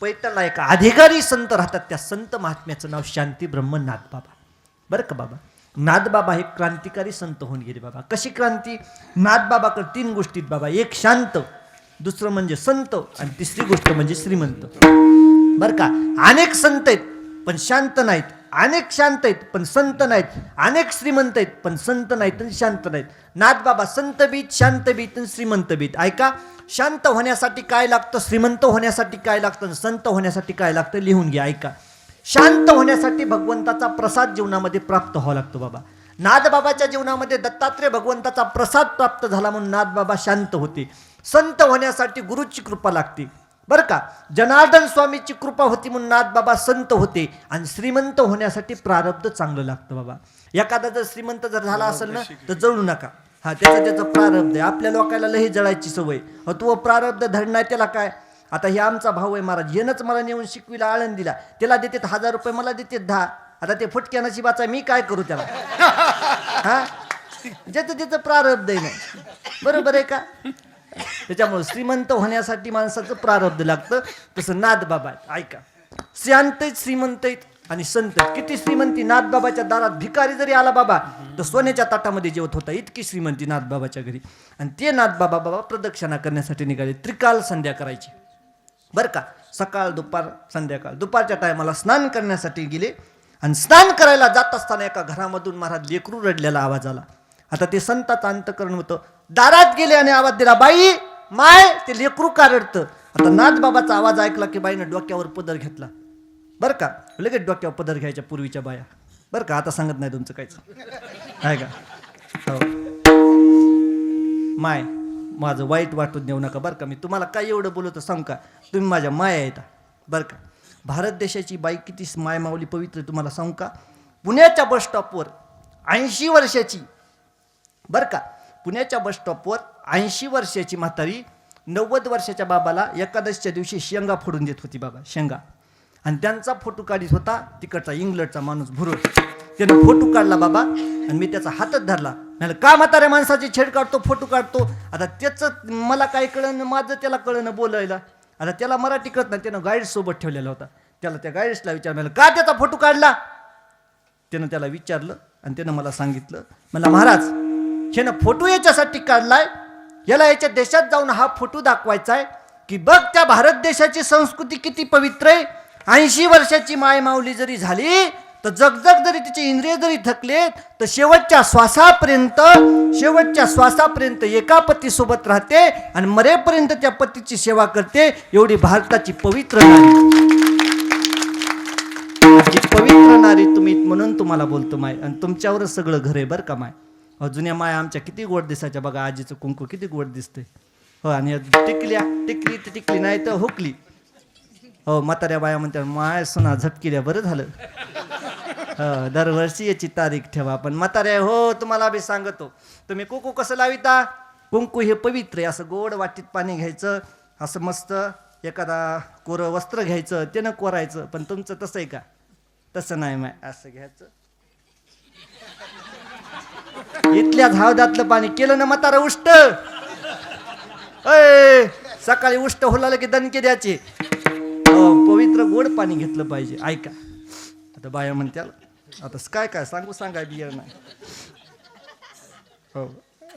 पैठणला एक अधिकारी संत राहतात त्या संत महात्म्याचं नाव शांती ब्रह्म नाथबाबा. बरं का बाबा? नाथबाबा हे क्रांतिकारी संत होऊन गेले बाबा. कशी क्रांती? नाथबाबाकडे तीन गोष्टीत बाबा. एक शांत दुसरं म्हणजे संत आणि तिसरी गोष्ट म्हणजे श्रीमंत. बरं का? अनेक संत आहेत पण शांत नाहीत. अनेक शांत आहेत पण संत नाहीत. अनेक श्रीमंत आहेत पण संत नाहीत आणि शांत नाहीत. नाथबाबा संत बीत शांत बीत आणि श्रीमंत बीत. ऐका शांत होण्यासाठी काय लागतं? श्रीमंत होण्यासाठी काय लागतं? आणि संत होण्यासाठी काय लागतं? लिहून घ्या ऐका. शांत होण्यासाठी भगवंताचा प्रसाद जीवनामध्ये प्राप्त व्हावा लागतो बाबा. नाथबाबाच्या जीवनामध्ये दत्तात्रय भगवंताचा प्रसाद प्राप्त झाला म्हणून नाथबाबा शांत होते. संत होण्यासाठी गुरुची कृपा लागते. बरं का? जनार्दन स्वामीची कृपा होती म्हणून नाथबाबा संत होते आणि श्रीमंत होण्यासाठी प्रारब्ध चांगलं लागतं बाबा. एखादा जर श्रीमंत जर झाला असेल ना तर जळू नका. हा त्याचं त्याचं प्रारब्ध आहे. आपल्या लोकांना लही जळायची सवय. तो प्रारब्ध धरणार त्याला काय? आता हे आमचा भाऊ आहे महाराज. येणंच मला नेऊन शिकविला आळंदीला त्याला देतात हजार रुपये मला देतात दहा. आता ते फुटक्या नशिबाचा मी काय करू त्याला? हा? ज्याचं त्याचं प्रारब्ध आहे नाही बरोबर आहे का? त्याच्यामुळे श्रीमंत होण्यासाठी माणसाचं प्रारब्ध लागतं. तसं नाथबाबा आहेत. ऐका. शांत आहेत श्रीमंत आहेत आणि संत किती श्रीमंती नाथबाबाच्या दारात भिकारी जरी आला बाबा तर सोन्याच्या ताटामध्ये जेवत होता. इतकी श्रीमंती नाथबाबाच्या घरी. आणि ते नाथबाबा बाबा प्रदक्षिणा करण्यासाठी निघाले. त्रिकाल संध्या करायची. बरं का? सकाळ दुपार संध्याकाळ. दुपारच्या टायमाला स्नान करण्यासाठी गेले. आणि स्नान करायला जात असताना एका घरामधून महाराज लेकरू रडलेला आवाज आला. आता ते संताचं अंतकरण होतं. दारात गेले आणि आवाज दिला बाई माय ते लेकरू का रडतं? आता नाथबाबाचा आवाज ऐकला की बाईनं डोक्यावर पदर घेतला. बरं का? लगेच डोक्यावर पदर घ्यायच्या पूर्वीच्या बाया. बरं का? आता सांगत नाही तुमचं काहीच. आहे का? हो. माय माझं वाईट वाटून देऊ नका. बरं का? मी तुम्हाला काय एवढं बोलवतो सांग का? तुम्ही माझ्या माया येता बरं का? भारत देशाची बाई किती माय माऊली पवित्र तुम्हाला सांगू का? पुण्याच्या बस स्टॉपवर ऐंशी वर्षाची. बरं का? पुण्याच्या बस स्टॉपवर ऐंशी वर्षाची म्हातारी नव्वद वर्षाच्या बाबाला एकादशीच्या दिवशी शेंगा फोडून देत होती बाबा शेंगा. आणि त्यांचा फोटो काढीत होता तिकडचा इंग्लंडचा माणूस भुरुड त्यानं फोटो काढला बाबा आणि मी त्याचा हातच धरला. म्हणलं का म्हाताऱ्या माणसाची छेड काढतो फोटो काढतो? आता त्याचं मला काय कळलं माझं त्याला कळलं बोलायला. आता त्याला मराठी कळत नाही त्यानं गाईड सोबत ठेवलेला होता. त्याला त्या गाईड्सला विचार का त्याचा फोटो काढला? त्यानं त्याला विचारलं आणि त्यानं मला सांगितलं म्हणलं महाराज ह्यानं फोटो याच्यासाठी काढलाय याला याच्या देशात जाऊन हा फोटो दाखवायचा आहे की बघ त्या भारत देशाची संस्कृती किती पवित्र आहे. ऐंशी वर्षाची माय माऊली जरी झाली तर जगजग जरी तिचे इंद्रिय जरी थकले तर शेवटच्या श्वासापर्यंत शेवटच्या श्वासापर्यंत एका पतीसोबत राहते आणि मरेपर्यंत त्या पतीची सेवा करते एवढी भारताची पवित्र नारी. पवित्र नारी तुम्ही म्हणून तुम्हाला बोलतो माय. आणि तुमच्यावरच सगळं घर आहे बरं का माय? जुन्या माया आमच्या किती गोड दिसायच्या बघा आजीचं कुंकू किती गोड दिसते हो आणि टिकल्या टिकली तर टिकली नाही तर हुकली. हो म्हाताऱ्या बाया म्हणतात माय सुना झटकिल्या बरं झालं. हो दरवर्षी याची तारीख ठेवा पण म्हाताऱ्या हो तुम्हाला बी सांगतो. तुम्ही कुंकू कसं लाविता? कुंकू हे पवित्र आहे असं गोड वाटीत पाणी घ्यायचं असं मस्त एखादा कोरं वस्त्र घ्यायचं ते न कोरायचं पण तुमचं तसं आहे का? तसं नाही माय असं घ्यायचं. इथल्या झावदातलं पाणी केलं ना म्हातारा उष्ट. अय सकाळी उष्ट होलाला की दणके द्यायचे. पवित्र गोड पाणी घेतलं पाहिजे. ऐका. आता बाया म्हणत्याला आता काय काय सांगू सांगाय बियर नाही. हो.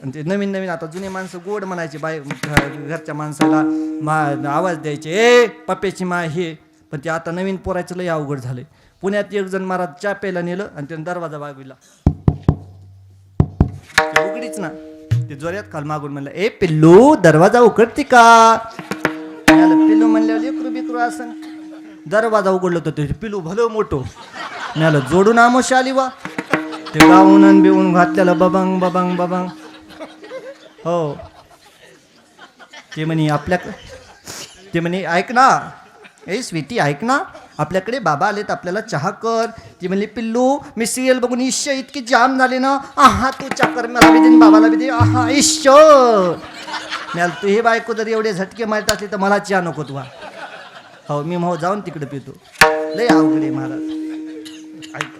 आणि ते नवीन नवीन आता जुने माणसं गोड म्हणायचे बाय घरच्या माणसाला मा आवाज द्यायचे. ए पप्याची मा हे. पण ते आता नवीन पोरायचं लय अवघड झालंय. पुण्यात एक जण महाराज चा प्यायला नेलं आणि त्यानं दरवाजा वागविला उघडीच ना. ते जोऱ्यात खाल मागून म्हणलं ए पिल्लू दरवाजा उघडते का? पिल्लू म्हणल्यावर लेकरू बिकरू असं. दरवाजा उघडलं तर ते पिल्लू भलं मोठो. म्हणालं जोडून आमोश आली वा ते गाऊन आणि बिवून घातलेलं बबंग बबंग बबंग. हो. ते म्हणे आपल्या ते म्हणे ऐक ना. ए स्वीटी ऐक ना. आपल्याकडे बाबा आलेत आपल्याला चहा कर. ती म्हणली पिल्लू मी सिरियल बघून इश्य इतकी जाम झाले ना. आहा तू चहा कर मला बी दे बाबाला बी दे. आहा इश्य म्याल तू हे बायको जर एवढे झटके मारत असले तर मला चहा नको तुवा हो मी मग जाऊन तिकडे पितो. लय अवघड महाराज. ऐक.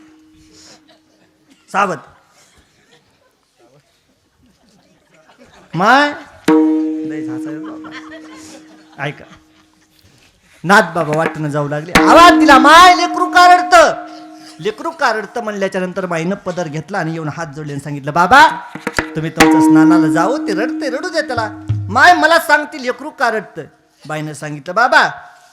सावध. माय. लय ऐका. नाथ बाबा वाटणं जाऊ लागले. आवाज दिला माय लेकरू कारडत. लेकरू कारडतं म्हणल्याच्या नंतर माईनं पदर घेतला आणि येऊन हात जोडले आणि सांगितलं बाबा तुम्ही तुमच्या स्नानाला जाऊ ते रडते रडू दे त्याला. माय मला सांगतील लेकरू कारडतं. बाईनं सांगितलं बाबा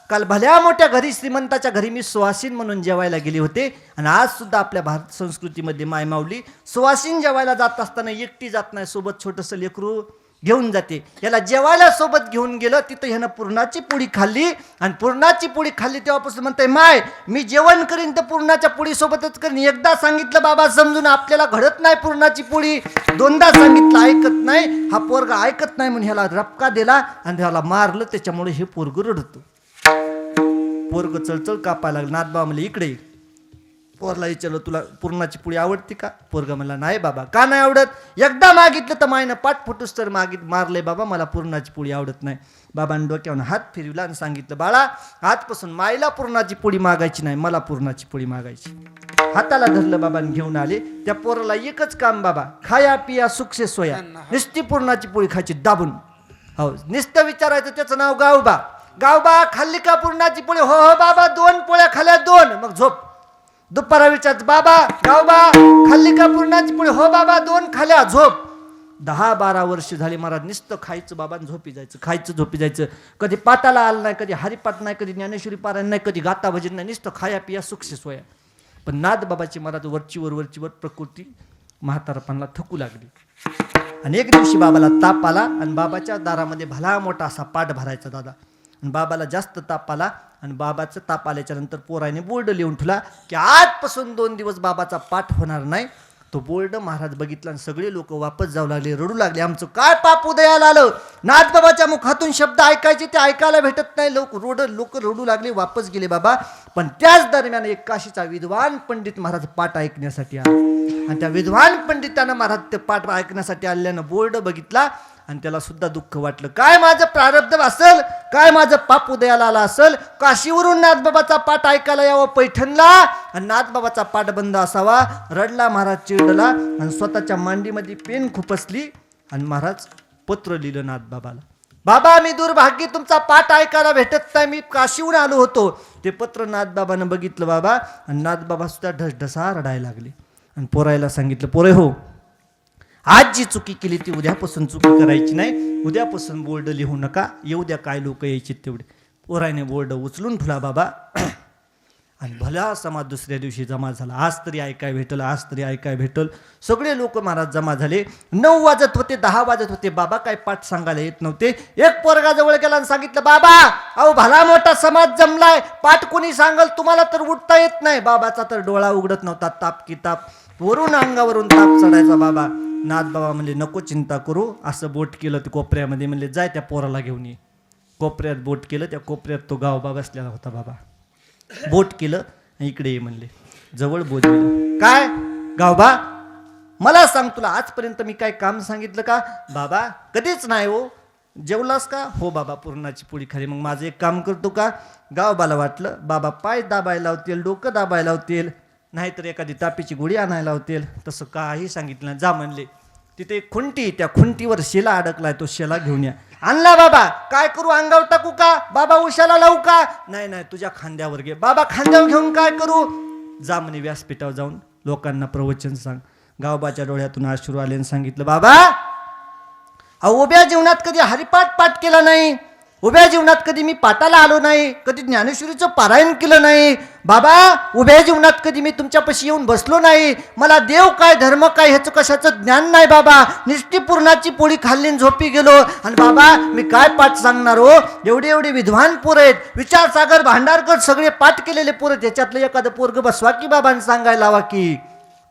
काल भल्या मोठ्या घरी श्रीमंताच्या घरी मी सुवासीन म्हणून जेवायला गेले होते आणि आज सुद्धा आपल्या भारत संस्कृतीमध्ये माय माऊली सुवासीन जेवायला जात असताना एकटी जात नाही सोबत छोटंसं लेकरू घेऊन जाते. याला जेवायला सोबत घेऊन गेलं तिथं ह्यानं पुरणाची पोळी खाल्ली. आणि पुरणाची पोळी खाल्ली तेव्हापासून म्हणते माय मी जेवण करीन तर पुरणाच्या पोळी सोबतच करीन. एकदा सांगितलं बाबा समजून आपल्याला घडत नाही पुरणाची पोळी दोनदा सांगितलं ऐकत नाही. हा पोरगा ऐकत नाही म्हणून ह्याला रपका दिला आणि ह्याला मारलं. त्याच्यामुळे हे पोरग रडतो. पोरग चळचळ कापायला लागलं. नाथबा म्हणले इकडे पोरला विचारलं तुला पूर्णाची पोळी आवडते का? पोरगा म्हणला नाही बाबा का नाही आवडत? एकदा मागितलं तर मायनं पाठ फुटूस तर मागित मारलंय बाबा मला पूर्णाची पोळी आवडत नाही. बाबांनी डोक्यावर हात फिरविला आणि सांगितलं बाळा आजपासून मायला पूर्णाची पोळी मागायची नाही मला पूर्णाची पोळी मागायची. हाताला धरलं बाबांनी घेऊन आले. त्या पोराला एकच काम बाबा खाया पिया सुखसे सोया. नुसती पूर्णाची पोळी खायची दाबून. हो नुसतं विचारायचं त्याचं नाव गावबा. गावबा खाल्ली का पूर्णाची पोळी? हो हो बाबा दोन पोळ्या खाल्ल्या दोन. मग झोप. दुपारा विचार बाबा गावबा खाल्ली का पूर्णाची पुढे हो बाबा दोन खाल्या झोप. दहा बारा वर्ष झाली महाराज नुसतं खायचं बाबा झोपी जायचं खायचं झोपी जायचं. कधी पाटाला आलं नाही कधी हरिपात नाही कधी ज्ञानेश्वरी पारायण नाही कधी गाता भजन नाही नुसतं खाया पिया सुखसे सोया. पण नाद बाबाची महाराज वरचीवर वरचीवर प्रकृती म्हातारपणाला थकू लागली. आणि एक दिवशी बाबाला ताप आला आणि बाबाच्या दारामध्ये भला मोठा असा पाठ भरायचा दादा. आणि बाबाला जास्त ताप आला आणि बाबाचं ताप आल्याच्यानंतर पोराने बोर्ड लिहून ठेवला की आजपासून दोन दिवस बाबाचा पाठ होणार नाही. तो बोर्ड महाराज बघितला आणि सगळे लोक वापस जाऊ लागले रडू लागले. आमचं काय पाप उदयाला आलं? नाथबाबाच्या मुखातून शब्द ऐकायचे ते ऐकायला भेटत नाही. लोक रोड लोक रडू लागले वापस गेले बाबा. पण त्याच दरम्यान एक काशीचा विद्वान पंडित महाराज पाठ ऐकण्यासाठी आला. आणि त्या विद्वान पंडितानं महाराज ते पाठ ऐकण्यासाठी आल्यानं बोर्ड बघितला. आणि त्याला सुद्धा दुःख वाटलं. काय माझं प्रारब्ध असेल? काय माझं पाप उदयाला आला असेल? काशीवरून नाथबाबाचा पाठ ऐकायला यावं पैठणला? आणि नाथबाबाचा पाठ बंद असावा? रडला महाराज चिडला आणि स्वतःच्या मांडीमध्ये पेन खुपसली आणि महाराज पत्र लिहिलं नाथबाबाला. बाबा मी दुर्भाग्य तुमचा पाठ ऐकायला भेटत नाही. मी काशीहून आलो होतो. ते पत्र नाथबाबानं बघितलं बाबा आणि नाथबाबा सुद्धा ढसढसा रडायला लागले. आणि पोरायला सांगितलं पोरे हो आज जी चुकी केली ती उद्यापासून चुकी करायची नाही. उद्यापासून बोर्ड लिहू नका. येऊ द्या काय लोक यायची तेवढे. पोराने बोर्ड उचलून ठेवला बाबा. आणि भला समाज दुसऱ्या दिवशी जमा झाला. आज तरी ऐकाय भेटल आज तरी ऐकाय भेटल. सगळे लोक महाराज जमा झाले. नऊ वाजत होते दहा वाजत होते. बाबा काय पाठ सांगायला येत नव्हते. एक पोरगा जवळ गेला आणि सांगितलं बाबा अहो भला मोठा समाज जमलाय. पाठ कोणी सांगल तुम्हाला तर उठता येत नाही. बाबाचा तर डोळा उघडत नव्हता. ताप की ताप. वरून अंगावरून ताप चढायचा बाबा. नाथ बाबा म्हणले नको चिंता करू. असं बोट केलं ते कोपऱ्यामध्ये. म्हणले जाय त्या पोराला घेऊन ये. कोपऱ्यात बोट केलं. त्या कोपऱ्यात तो गावबा बसलेला होता बाबा. बोट केलं इकडे ये म्हणले. जवळ बोलवलं काय? गावबा मला सांग तुला आजपर्यंत मी काय काम सांगितलं का? बाबा कधीच नाही हो. जेवलास का? हो बाबा पुरणाची पोळी खाली. मग माझं एक काम करतो का? गावबाला वाटलं. बाबा पाय दाबायला लावतील डोकं दाबायला लावतील. नाहीतर एखादी तापीची गोळी आणायला होतील. तसं काही सांगितलं नाही. जा म्हणले तिथे खुंटी त्या खुंटीवर शेला अडकलाय. तो शेला घेऊन या. आणला बाबा. काय करू? अंगावर टाकू का? बाबा उशाला लावू का? नाही नाही. तुझ्या खांद्यावर घे. बाबा खांद्यावर घेऊन काय करू? जा म्हणे व्यासपीठावर जाऊन. लोकांना प्रवचन सांग. गावबाच्या डोळ्यातून अश्रू आले आणि सांगितलं बाबा अहो उभ्या जीवनात कधी हरिपाठ पाठ केला नाही? उभ्या जीवनात कधी मी पाटाला आलो नाही कधी ज्ञानेश्वरीचं पारायण केलं नाही. बाबा उभ्या जीवनात कधी मी तुमच्यापाशी येऊन बसलो नाही. मला देव काय धर्म काय ह्याचं कशाचं ज्ञान नाही बाबा. निष्ठी पूर्णाची पोळी खाल्ली झोपी गेलो. आणि बाबा मी काय पाठ सांगणार हो? एवढे एवढे विद्वान पोर आहेत. विचारसागर भांडारकर सगळे पाठ केलेले पोर आहेत. त्याच्यातलं एखादं पोरग बसवा की बाबांनी सांगायला लावा की.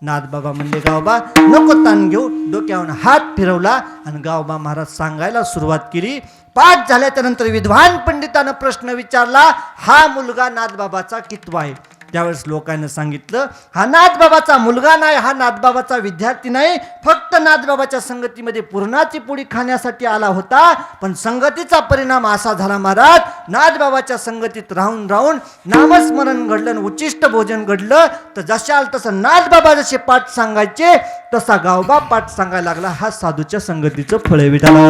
नाथ बाबा म्हणले गावबा नको ताण घेऊ. डोक्यावर हात फिरवला आणि गावबा महाराज सांगायला सुरुवात केली. पाठ झाल्याच्यानंतर विद्वान पंडितानं प्रश्न विचारला हा मुलगा नाथबाबाचा कितवा आहे? त्यावेळेस लोकांना सांगितलं हा नाथबाबाचा मुलगा नाही हा नाथबाबाचा विद्यार्थी नाही फक्त नाथबाबाच्या संगतीमध्ये पूर्णाची पोळी खाण्यासाठी आला होता पण संगतीचा परिणाम असा झाला महाराज नाथबाबाच्या संगतीत राहून राहून नामस्मरण घडलं उच्चिष्ट भोजन घडलं. तर जशाल तसं नाथबाबा जसे पाठ सांगायचे तसा गावबा पाठ सांगायला लागला. हा साधूच्या संगतीचं फळ आहे विठाला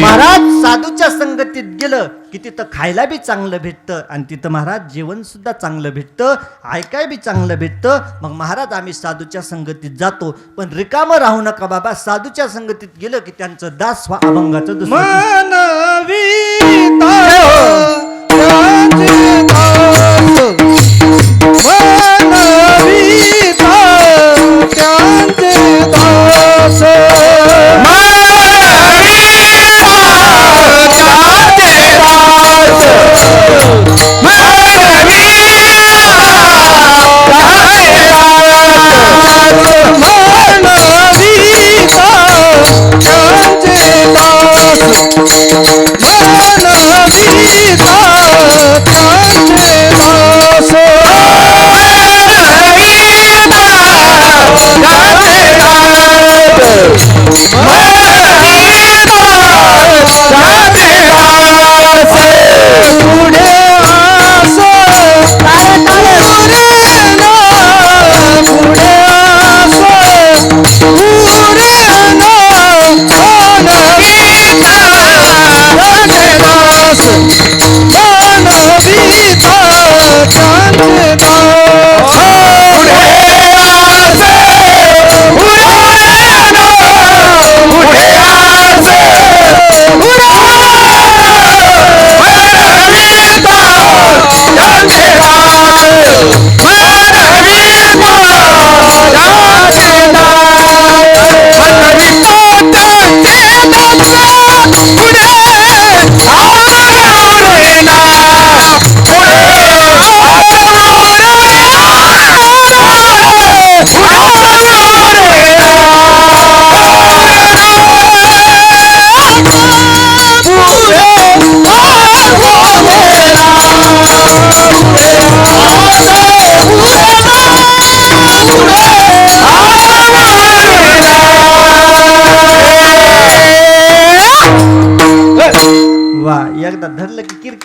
महाराज साधूच्या संगतीत गेलं की तिथं खायला बी चांगलं भेटतं. आणि तिथं महाराज जेवण सुद्धा चांगलं भेटतं ऐकाय बी चांगलं भेटतं. मग महाराज आम्ही साधूच्या संगतीत जातो. पण रिकामं राहू नका बाबा. साधूच्या संगतीत गेलं की त्यांचं दास व्हा अभंगाचं दुसरं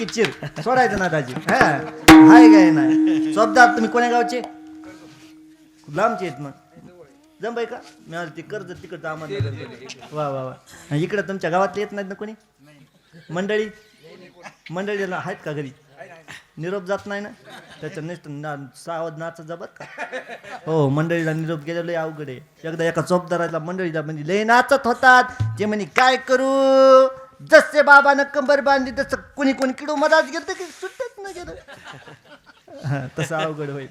की चिर सोडायचं ना दाजी. हा. हाय काय नाही. शब्दात तुम्ही कोण्या गावचे? लांबचे आहेत मग. जमबाई का? मिळालं ते कर्ज तिकडचं आम्हाला. वा वा वा. इकडं तुमच्या गावातले येत नाहीत ना कोणी? मंडळी? मंडळीला आहेत का घरी? निरोप जात नाही ना? त्याच्या नेस्ट ना सावध नाचा जबत का. हो मंडळीला निरोप गेलेलो लय अवघड आहे. एकदा एका चौकदाराला मंडळीला म्हणजे लय नाचत होतात. ते म्हणे काय करू? जसे बाबानं कंबर बांधली तसं कुणी कोणी किडू मधात गेलं की सुटत न गेलं. तसं अवघड होईल.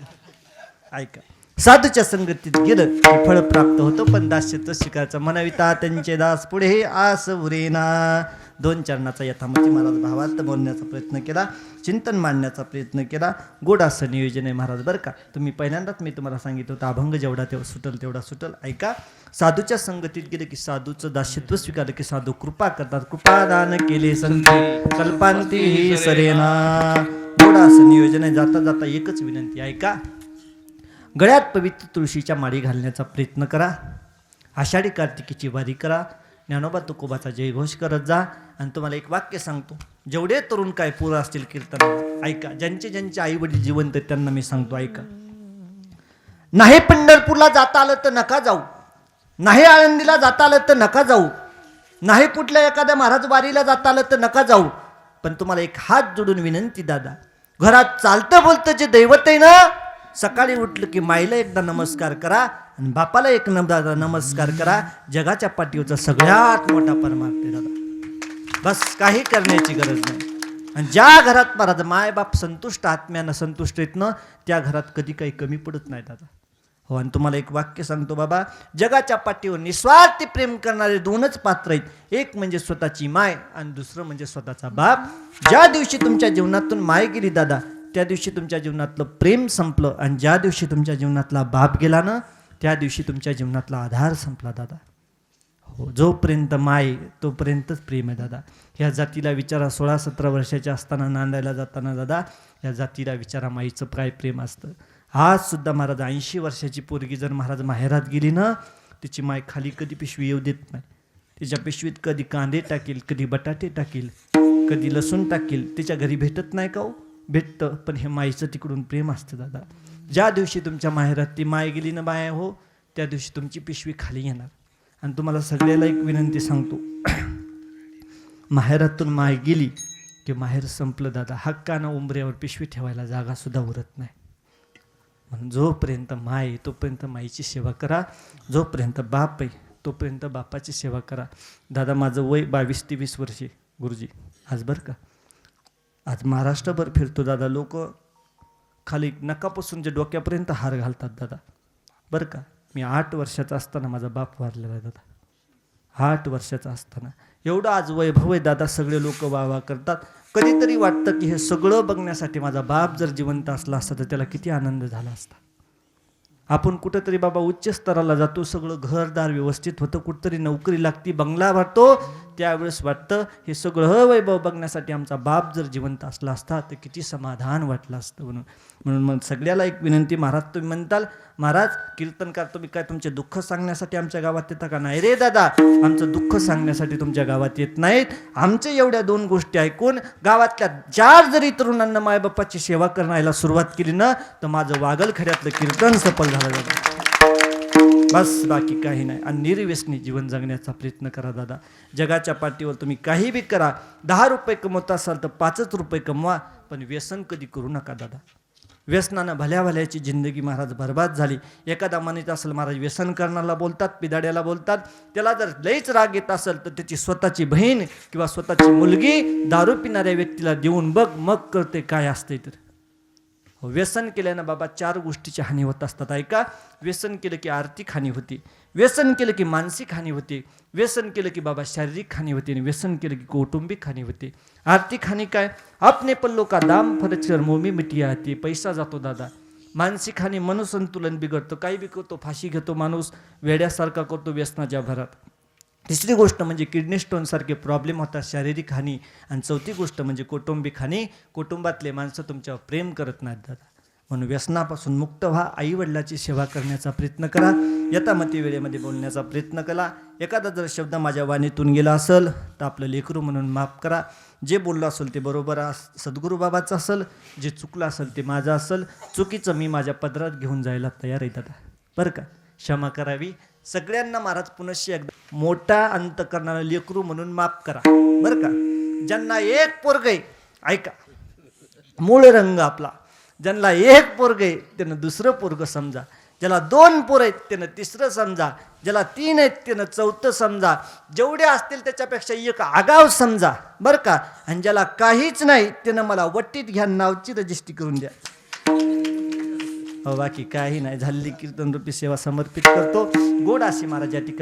ऐका. साधूच्या संगतीत गेलं की फळ प्राप्त होतं. पण दास्यत्व शिकायचं म्हणाविता त्यांचे दास पुढे आस उरेना दोन चरणाचा यथामती महाराज भावार्थ बोलण्याचा प्रयत्न केला चिंतन मांडण्याचा प्रयत्न केला. गोड असं नियोजन आहे महाराज बरं का? तुम्ही पहिल्यांदाच मी तुम्हाला सांगितलं होतं अभंग जेवढा तेव्हा सुटल तेवढा सुटल. ऐका साधूच्या संगतीत गेले की साधूचं दास्यत्व स्वीकारलं की साधू कृपा करतात. कृपादान केले संती कल्पांती ही सरेना. गोड असं नियोजन आहे जाता जाता एकच विनंती ऐका. गळ्यात पवित्र तुळशीच्या माळी घालण्याचा प्रयत्न करा. आषाढी कार्तिकीची वारी करा. ज्ञानोबा तुकोबाचा जयघोष करत जा. आणि तुम्हाला एक वाक्य सांगतो. जेवढे तरुण काय पूर असतील कीर्तन ऐका. ज्यांचे ज्यांचे आई वडील जिवंत त्यांना मी सांगतो ऐका. नाही पंढरपूरला जाता आलं तर नका जाऊ. नाही आळंदीला जाता आलं तर नका जाऊ. नाही कुठल्या एखाद्या महाराज वारीला जाता आलं तर नका जाऊ. पण तुम्हाला एक हात जोडून विनंती दादा. घरात चालतं बोलतं जे दैवत आहे ना सकाळी उठलं की माईला एकदा नमस्कार करा आणि बापाला एक नमदा नमस्कार करा. जगाच्या पाठीवरचा सगळ्यात मोठा परमार्थ दादा. बस काही करण्याची गरज नाही. आणि ज्या घरात महाराज मायबाप संतुष्ट आत्म्यानं संतुष्ट येत ना त्या घरात कधी काही कमी पडत नाही दादा. हो आणि तुम्हाला एक वाक्य सांगतो बाबा जगाच्या पाठीवर निस्वार्थी प्रेम करणारे दोनच पात्र आहेत. एक म्हणजे स्वतःची माय आणि दुसरं म्हणजे स्वतःचा बाप. ज्या दिवशी तुमच्या जीवनातून माय गेली दादा त्या दिवशी तुमच्या जीवनातलं प्रेम संपलं आणि ज्या दिवशी तुमच्या जीवनातला बाप गेला ना त्या दिवशी तुमच्या जीवनातला आधार संपला दादा. हो जोपर्यंत माय तोपर्यंतच प्रेम आहे दादा. ह्या जातीला विचारा सोळा सतरा वर्षाच्या असताना नांदायला जाताना दादा या जातीला विचारा माईचं काय प्रेम असतं. आज सुद्धा महाराज ऐंशी वर्षाची पोरगी जर महाराज माहेरात गेली ना तिची माय खाली कधी पिशवी येऊ देत नाही. तिच्या पिशवीत कधी कांदे टाकील कधी बटाटे टाकील कधी लसूण टाकील तिच्या घरी भेटत नाही का हो? भेटतं पण हे माईचं तिकडून प्रेम असतं दादा. ज्या दिवशी तुमच्या माहेरात ती माय गेली ना बाया हो त्या दिवशी तुमची पिशवी खाली येणार. आणि तुम्हाला सगळ्याला एक विनंती सांगतो. माहेरातून माय गेली की माहेर संपलं दादा. हक्कानं उंबऱ्यावर पिशवी ठेवायला जागासुद्धा उरत नाही. म्हणून जोपर्यंत माय तोपर्यंत माईची सेवा करा. जोपर्यंत बाप आहे तोपर्यंत बापाची सेवा करा. दादा माझं वय बावीस तेवीस वर्षे गुरुजी. आज बरं का? आज महाराष्ट्रभर फिरतो दादा लोक खाली नकापासून जे डोक्यापर्यंत हार घालतात दादा. बरं का? मी आठ वर्षाचा असताना माझा बाप वारलेला आहे दादा. आठ वर्षाचा असताना. एवढं आज वैभव आहे दादा सगळे लोक वाह करतात. कधीतरी वाटतं की हे सगळं बघण्यासाठी माझा बाप जर जिवंत असला असता तर त्याला किती आनंद झाला असता. आपण कुठंतरी बाबा उच्च स्तराला जातो सगळं घरदार व्यवस्थित होतं कुठंतरी नोकरी लागती बंगला भरतो त्यावेळेस वाटतं हे सगळं वैभव बघण्यासाठी आमचा बाप जर जिवंत असला असता तर किती समाधान वाटलं असतं म्हणून. म्हणून मग सगळ्याला एक विनंती महाराज तुम्ही म्हणताल महाराज कीर्तनकार तुम्ही काय तुमचे दुःख सांगण्यासाठी आमच्या गावात येता का नाही रे दादा? आमचं दुःख सांगण्यासाठी तुमच्या गावात येत नाहीत. आमच्या एवढ्या दोन गोष्टी ऐकून गावातल्या चार जरी तरुणांना मायबापाची सेवा करण्याला सुरुवात केली ना तर माझं वागलखड्यातलं कीर्तन सफल झालं जातं बस बाकी काही नाही. आणि निर्व्यसनी जीवन जगण्याचा प्रयत्न करा दादा. जगाच्या पाठीवर तुम्ही काही बी करा. दहा रुपये कमवत असाल तर पाचच रुपये कमवा पण व्यसन कधी करू नका दादा. व्यसनानं भल्या भल्याची जिंदगी महाराज बर्बाद झाली. एखादा मनीत असेल महाराज व्यसन करणाला बोलतात पिदाड्याला बोलतात. त्याला जर लईच राग येत असेल तर त्याची स्वतःची बहीण किंवा स्वतःची मुलगी दारू पिणाऱ्या व्यक्तीला देऊन बघ मग करते काय असते तर. व्यसन केल्यानं बाबा चार गोष्टीची हानी होत असतात. ऐका व्यसन केलं की आर्थिक हानी होती व्यसन केलं की मानसिक हानी होते व्यसन केलं की बाबा शारीरिक हानी होते आणि व्यसन केलं की कौटुंबिक हानी होते. आर्थिक हानी काय? आपने पल्लो का दाम फरच मोमी मिटिया आती पैसा जातो दादा. मानसिक हानी मनसंतुलन बिघडतं काही बी करतो फाशी घेतो माणूस वेड्यासारखा करतो व्यसनाच्या भरात. तिसरी गोष्ट म्हणजे किडनी स्टोनसारखे प्रॉब्लेम होतात शारीरिक हानी. आणि चौथी गोष्ट म्हणजे कौटुंबिक हानी. कुटुंबातले माणसं तुमच्यावर प्रेम करत नाहीत दादा. म्हणून व्यसनापासून मुक्त व्हा. आई वडिलाची सेवा करण्याचा प्रयत्न करा. यथामती वेळेमध्ये बोलण्याचा प्रयत्न करा. एखादा जर शब्द माझ्या वाणीतून गेला असेल तर आपलं लेकरू म्हणून माफ करा. जे बोललं असेल ते बरोबर अस सद्गुरू बाबाचं असेल. जे चुकलं असेल ते माझं असेल. चुकीचं मी माझ्या पदरात घेऊन जायला तयार आहे दादा. बरं का? क्षमा करावी. सगळ्यांना महाराज पुनश्च एकदा मोठा अंत करणारा लेकरू म्हणून माफ करा. बरं का? ज्यांना एक पोरग आहे ऐका. मूळ रंग आपला. ज्यांना एक पोरग आहे त्यानं दुसरं पोरग समजा. ज्याला दोन पोरं आहेत त्यानं तिसरं समजा. ज्याला तीन आहेत त्यानं चौथं समजा. जेवढे असतील त्याच्यापेक्षा एक आगाव समजा. बरं का? आणि ज्याला काहीच नाही त्यानं मला वट्टीत घ्या नावची रजिस्ट्री करून द्या. बाकी काही नाही. झालेली कीर्तन रूपी सेवा समर्पित करतो. गोड अशी महाराज या ठिकाणी.